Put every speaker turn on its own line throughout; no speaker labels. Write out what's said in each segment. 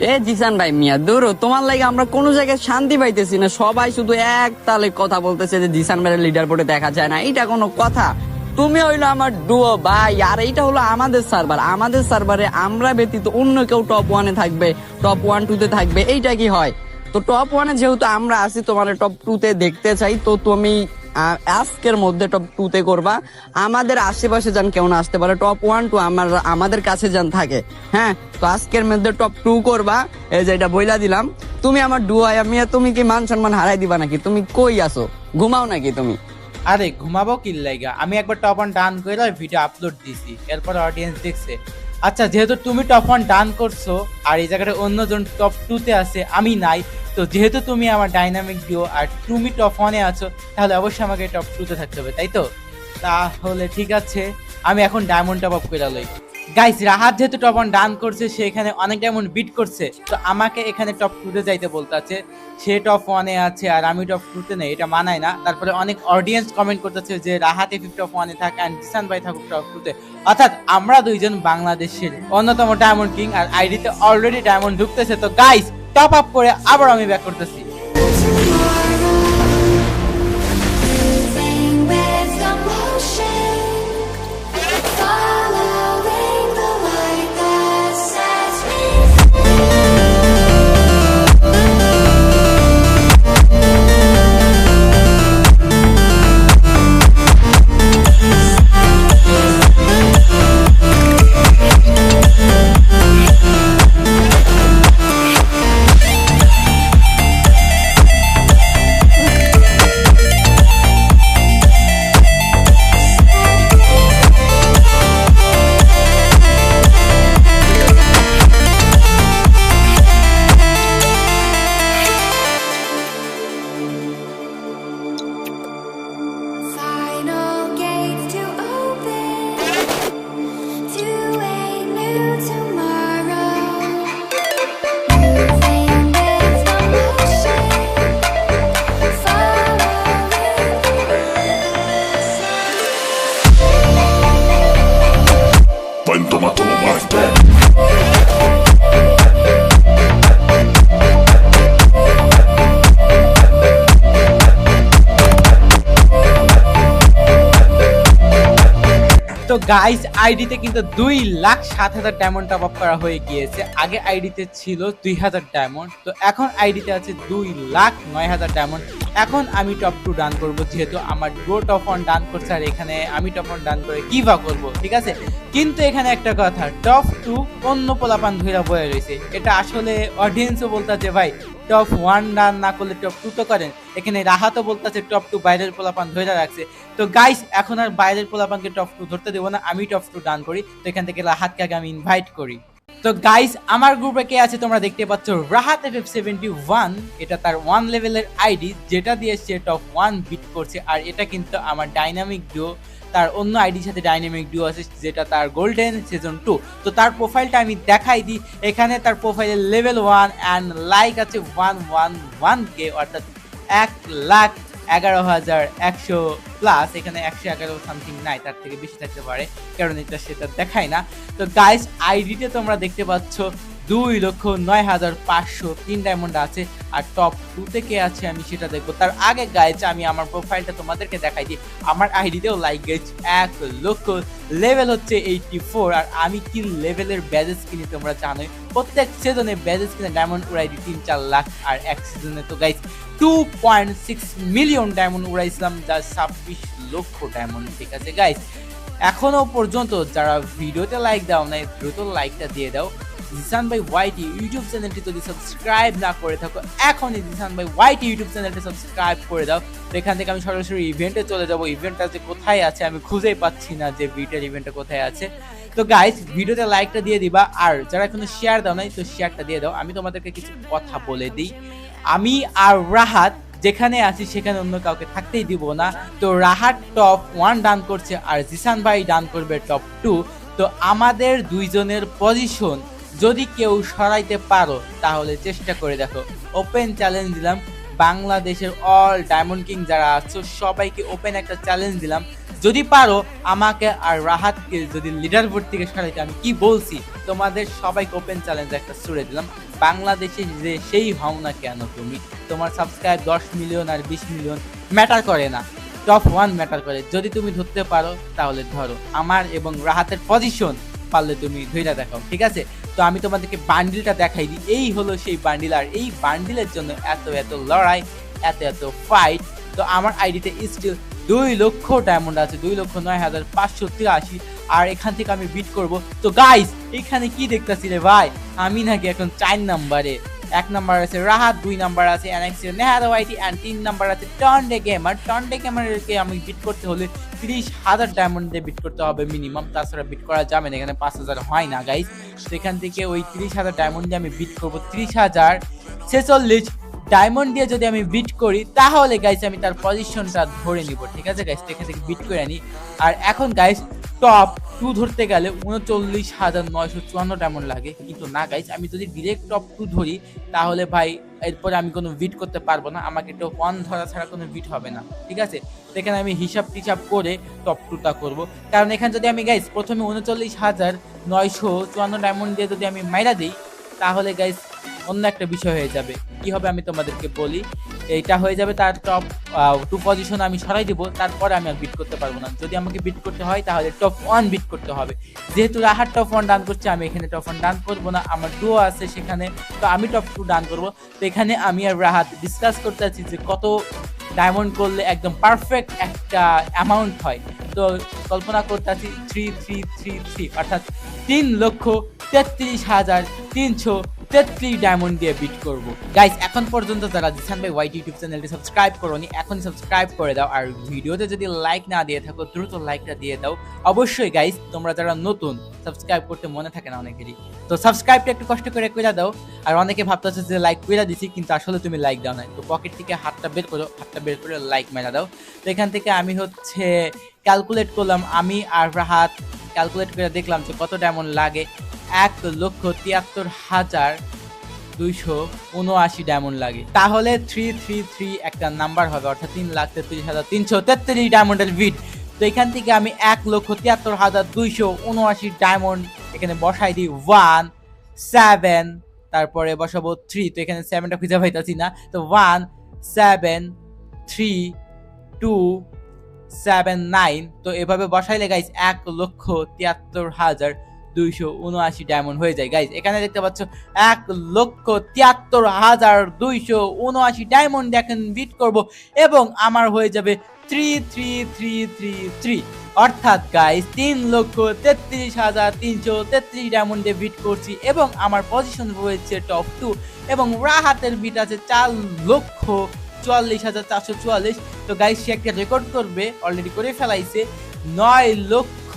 এ জিসান ভাই মিয়া দূরো তোমার লাগে আমরা কোনো জায়গায় শান্তি পাইতেছি না। সবাই শুধু এক তালে কথা বলতেছে যে জিসান ভাইয়ের লিডার বোর্ডে দেখা যায় না। এটা কোনো কথা। তুমি হইল আমার ডুও ভাই, আর এইটা হলো আমাদের সার্ভার আমাদের সার্ভারে আমরা ব্যতীত অন্য কেউ টপ ওয়ানে থাকবে টপ ওয়ান টু তে থাকবে। এইটা কি হয়? তো টপ ওয়ানে যেহেতু আমরা আছি, তোমার টপ টু তে দেখতে চাই, তো তুমি আজকের মধ্যে টপ টু তে করবা। আমাদের আশেপাশে যান কেউ না আসতে পারে। টপ ওয়ান টু আমার, আমাদের কাছে যান থাকে। হ্যাঁ? তো আজকের মধ্যে টপ টু করবা। এই যে এটা বইলা দিলাম। তুমি আমার ডুয়াই আমি তুমি কি মান সম্মান হারাই দিবা নাকি? তুমি কই আসো ঘুমাও নাকি তুমি?
আরে, ঘুমাবো কি লাইগা আমি একবার টপ অন ডান করে ভিডিও আপলোড দিছি। এরপর অডিয়েন্স দেখছে। আচ্ছা যেহেতু তুমি টপ ওয়ান ডান করছ, আর এই জায়গাটা অন্যজন টপ টুতে আছে, আমি নাই, তো যেহেতু তুমি আমার ডাইনামিক ডিও আর তুমি টপ ওয়ানে আছো, তাহলে অবশ্যই আমাকে টপ টুতে থাকতে হবে, তাই তো? তাহলে ঠিক আছে, আমি এখন ডায়মন্ড টপ আপ করে লই। গাইস রাহাত যেহেতু টপ অন ডান করছে, সে এখানে অনেক ডায়মন্ড বিট করছে। তো আমাকে এখানে টপ টু তে যাইতে বলতে আছে। সে টপ ওয়ানে আছে আর আমি টপ টু তে নেই, এটা মানায় না। তারপরে অনেক অডিয়েন্স কমেন্ট করতেছে যে রাহাত এফিফ টপ ওয়ানে থাক অ্যান্ড জিসান ভাই থাকুক টপ টু তে। অর্থাৎ আমরা দুইজন বাংলাদেশের অন্যতম ডায়মন্ড কিং আর আইডিতে অলরেডি ডায়মন্ড ঢুকতেছে। তো গাইস টপ আপ করে আবার আমি ব্যাক করতেছি। গাইস আইডিতে কিন্তু দুই লাখ সাত হাজার ডায়মন্ড টপ আপ করা হয়ে গিয়েছে। আগে আইডিতে ছিল দুই হাজার ডায়মন্ড তো এখন আইডিতে আছে দুই লাখ নয় হাজার ডায়মন্ড এখন আমি টপ টু ডান করব, যেহেতু আমার ডো টপ অন ডান করছে, আর এখানে আমি টপ অন ডান করে কি বা করব, ঠিক আছে? কিন্তু এখানে একটা কথা টপ টু অন্য পোলাপান ধইরা বয়ে রয়েছে এটা আসলে অডিয়েন্সও বলতে যে ভাই টপ ওয়ান রান না করলে টপ টু তো করেন। এখানে রাহাতও বলতেছে টপ টু বাইরের পোলাপান ধরে রাখছে। তো গাইস এখন আর বাইরের পোলাপানকে টপ টু ধরতে দেবো না, আমি টপ টু ডান করি। তো এখান থেকে রাহাতকে আগে আমি ইনভাইট করি। তো গাইস আমার গ্রুপে কে আছে তোমরা দেখতে পাচ্ছ? Rahat F F seventy one এটা তার ওয়ান লেভেলের আইডি যেটা দিয়ে সে টপ ওয়ান বিট করছে, আর এটা কিন্তু আমার ডাইনামিক ডিও তার অন্য আইডির সাথে ডাইনামিক ডিও আছে, যেটা তার গোল্ডেন সিজন টু তো তার প্রোফাইলটা আমি দেখাই দিই, এখানে তার প্রোফাইলের লেভেল ওয়ান অ্যান্ড লাইক আছে ওয়ান ওয়ান ওয়ান কে অর্থাৎ এক লাখ এগারো হাজার একশো প্লাস এখানে একশো এগারো সামথিং নাই, তার থেকে বেশি থাকতে পারে, কারণ এটা সেটা দেখায় না। তো গাইস আইডিতে তোমরা দেখতে পাচ্ছ দুই লক্ষ নয় হাজার পাঁচশো তিন ডায়মন্ড আছে, আর টপ টু থেকে আছে আমি সেটা দেখব। তার আগে গাইজ আমি আমার প্রোফাইলটা তোমাদেরকে দেখাই দিই। আমার আইডিতেও লাইক গেছ এক লক্ষ লেভেল হচ্ছে এইটটি ফোর আর আমি কি লেভেলের ব্যাজেস কিনি তোমরা জানোই? প্রত্যেক সিজনে ব্যাজেস কিনে ডায়মন্ড উড়াই দিই তিন চার লাখ, আর এক সিজনে তো guys two point six million diamond উড়াইছিলাম যা ছাব্বিশ লক্ষ ডায়মন্ড ঠিক আছে গাইজ এখনও পর্যন্ত যারা ভিডিওতে লাইক দাও নাই, দ্রুত লাইকটা দিয়ে দাও। জিসান ভাই ওয়াইটি ইউটিউব চ্যানেলটি যদি সাবস্ক্রাইব না করে থাকো, এখনই জিসান ভাই ওয়াইটি ইউটিউব চ্যানেলটি সাবস্ক্রাইব করে দাও। এখান থেকে আমি সরাসরি ইভেন্টে চলে যাব। ইভেন্টটা যে কোথায় আছে, আমি খুঁজেই পাচ্ছি না যে ভিডিওর ইভেন্টটা কোথায় আছে। তো গাইস ভিডিওতে লাইকটা দিয়ে দিবা। আর যারা এখনও শেয়ার দাও নাই, তো শেয়ারটা দিয়ে দাও। আমি তোমাদেরকে কিছু কথা বলে দিই। আমি আর রাহাত যেখানে আছি, সেখানে অন্য কাউকে থাকতেই দিব না। তো রাহাত টপ ওয়ান ডান করছে আর জিসান ভাই ডান করবে টপ টু তো আমাদের দুইজনের পজিশন যদি কেউ সরাইতে পারো, তাহলে চেষ্টা করে দেখো। ওপেন চ্যালেঞ্জ দিলাম। বাংলাদেশের অল ডায়মন্ড কিং যারা আছো, সবাইকে ওপেন একটা চ্যালেঞ্জ দিলাম। যদি পারো, আমাকে আর রাহাতকে যদি লিডার বোর্ড থেকে সরাইতে আমি কি বলছি? তোমাদের সবাইকে ওপেন চ্যালেঞ্জ একটা ছুড়ে দিলাম। বাংলাদেশে যে সেই হও না কেন তুমি? তোমার সাবস্ক্রাইব দশ মিলিয়ন আর বিশ মিলিয়ন ম্যাটার করে না। টপ ওয়ান ম্যাটার করে। যদি তুমি ধরতে পারো, তাহলে ধরো। আমার এবং রাহাতের পজিশন পারলে তুমি ধৈর্য দেখাও, ঠিক আছে? তো আমি তোমাদেরকে বান্ডিলটা দেখাই দিই। এই হলো সেই বান্ডিল আর এই বান্ডিলের জন্য এত এত লড়াই, এত এত ফাইট তো আমার আইডিতে স্টিল দুই লক্ষ ডায়মন্ড আছে, দুই লক্ষ নয় হাজার পাঁচশো তিরাশি। আর এখান থেকে আমি বিট করব। তো গাইস এখানে কি দেখতেছি রে ভাই? আমি নাকি এখন চার নাম্বারে। এক নাম্বার আছে রাহাত, দুই নাম্বার আছে অ্যানেক্সিও ওয়াইটি অ্যান্ড তিন নাম্বার আছে টন্ডে গেমার টন্ডে গেমারকে আমি বিট করতে হলে তিরিশ হাজার ডায়মন্ড দিয়ে বিট করতে হবে মিনিমাম তাছাড়া বিট করা যাবে না, এখানে পাঁচ হাজার হয় না গাইস সেখান থেকে ওই তিরিশ হাজার ডায়মন্ড দিয়ে আমি বিট করব। তিরিশ হাজার ছেচল্লিশ ডায়মন্ড দিয়ে যদি আমি বিট করি, তাহলে গাইস আমি তার পজিশনটা ধরে নিব, ঠিক আছে গাইস এখান থেকে বিট করে আনি। আর এখন গাইস টপ টু ধরতে গেলে উনচল্লিশ হাজার নয়শো চুয়ান্ন ডায়মন্ড লাগে। কিন্তু না গাইস আমি যদি ডিরেক্ট টপ টু ধরি, তাহলে, ভাই, এরপরে আমি কোনো বিট করতে পারব না। আমাকে টপ ওয়ান ধরা ছাড়া কোনো বিট হবে না, ঠিক আছে? সেখানে আমি হিসাব টিসাব করে টপ টুটা করব। কারণ এখানে যদি আমি গাইস প্রথমে উনচল্লিশ হাজার নয়শো চুয়ান্ন ডায়মন্ড দিয়ে যদি আমি মাইরা দিই, তাহলে গাইস অন্য একটা বিষয় হয়ে যাবে। কি হবে আমি তোমাদেরকে বলি। এইটা হয়ে যাবে তার টপ টু পজিশন আমি সরাই দেবো, তারপরে আমি আর বিট করতে পারব না। যদি আমাকে বিট করতে হয়, তাহলে টপ ওয়ান বিট করতে হবে। যেহেতু রাহার টপ ওয়ান ডান করছে, আমি এখানে টপ ওয়ান ডান করব না। আমার ডুও আছে সেখানে, তো আমি টপ টু ডান করব। তো এখানে আমি আর রাহাত ডিসকাস করতে আছি যে কত ডায়মন্ড করলে একদম পারফেক্ট একটা অ্যামাউন্ট হয়। তো কল্পনা করতে আছি থ্রি থ্রি থ্রি থ্রি অর্থাৎ তিন লক্ষ তেত্রিশ হাজার তিনশো তেত্রিশ ডায়মন্ড দিয়ে বিট করব। গাইস এখন পর্যন্ত যারা জিসান ভাই হোয়াইট ইউটিউব চ্যানেলটি সাবস্ক্রাইব করোনি এখন সাবস্ক্রাইব করে দাও। আর ভিডিওতে যদি লাইক না দিয়ে থাকো, দ্রুত লাইকটা দিয়ে দাও। অবশ্যই গাইস তোমরা যারা নতুন সাবস্ক্রাইব করতে মনে থাকে না অনেকেরই। তো সাবস্ক্রাইবটা একটু কষ্ট করে করে দাও। আর অনেকে ভাবতেছে যে লাইক করে দিছি, কিন্তু আসলে তুমি লাইক দাও না তো পকেট থেকে হাতটা বের করো, হাতটা বের করে লাইক মেরা দাও। তো এখান থেকে আমি হচ্ছে ক্যালকুলেট করলাম, আমি আর রাহাত ক্যালকুলেট করে দেখলাম যে কত ডায়মন্ড লাগে। এক লক্ষ তিয়াত্তর হাজার দুইশো উনআশি ডায়মন্ড লাগে। তাহলে থ্রি থ্রি থ্রি একটা নাম্বার হবে, অর্থাৎ তিন লাখ তেত্রিশ হাজার তিনশো তেত্রিশ ডায়মন্ডের বিট তো এখান থেকে আমি এক লক্ষ তিয়াত্তর হাজার দুইশো উনআশি ডায়মন্ড এখানে বসাই দিই। ওয়ান সেভেন তারপরে বসাবো থ্রি তো এখানে সেভেনটা খুঁজে পাইতেছি না। তো one seven three two seven nine তো এভাবে বসাইলে গাইস এক লক্ষ তিয়াত্তর হাজার দুইশো উনআশি ডায়মন্ড হয়ে যায়। গাইস এখানে দেখতে পাচ্ছ, এক লক্ষ তিয়াত্তর হাজার দুইশো উনআশি ডায়মন্ড এখন বিট করব এবং আমার হয়ে যাবে three three three three three অর্থাৎ গাইস তিন লক্ষ তেত্রিশ হাজার তিনশো তেত্রিশ ডায়মন্ডে বিট করছি এবং আমার পজিশন রয়েছে টপ টু এবং রাহাতের বিট আছে চার লক্ষ চুয়াল্লিশ হাজার চারশো চুয়াল্লিশ। তো গাইস সে একটা রেকর্ড করবে অলরেডি করে ফেলাইছে। নয় লক্ষ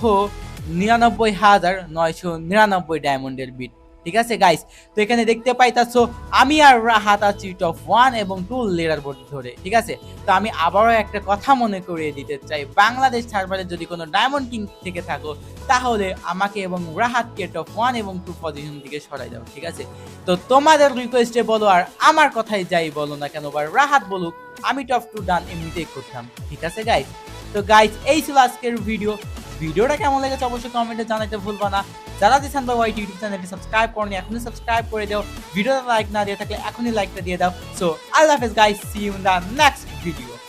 নিরানব্বই হাজার নয়শো নিরানব্বই ডায়মন্ডের বিট, ঠিক আছে গাইস তো এখানে দেখতে পাইতাছো, আমি আর রাহাত আছি টপ ওয়ান এবং টু লেডার বোর্ড ধরে, ঠিক আছে? তো আমি আবারও একটা কথা মনে করিয়ে দিতে চাই। বাংলাদেশ সার্ভারে যদি কোনো ডায়মন্ড কিং থেকে থাকো, তাহলে আমাকে এবং রাহাতকে টপ ওয়ান এবং টু পজিশন থেকে সরাই দাও, ঠিক আছে? তো তোমাদের রিকোয়েস্টে বলো আর আমার কথাই যাই বলো না কেন, বা রাহাত বলুক, আমি টপ টু ডান এমনিতেই করতাম, ঠিক আছে গাইস তো গাইস এই ছিল আজকের ভিডিও ভিডিওটা কেমন লেগেছে অবশ্যই কমেন্টে জানাতে ভুলবা না। যারা দিচ্ছেন বা ওয়াইট ইউটিউব চ্যানেলটি সাবস্ক্রাইব করনি, এখনই সাবস্ক্রাইব করে দাও। ভিডিওটা লাইক না দিয়ে থাকলে এখনই লাইকটা দিয়ে দাও। সো আল্লাহ হাফেজ guys see you in the next video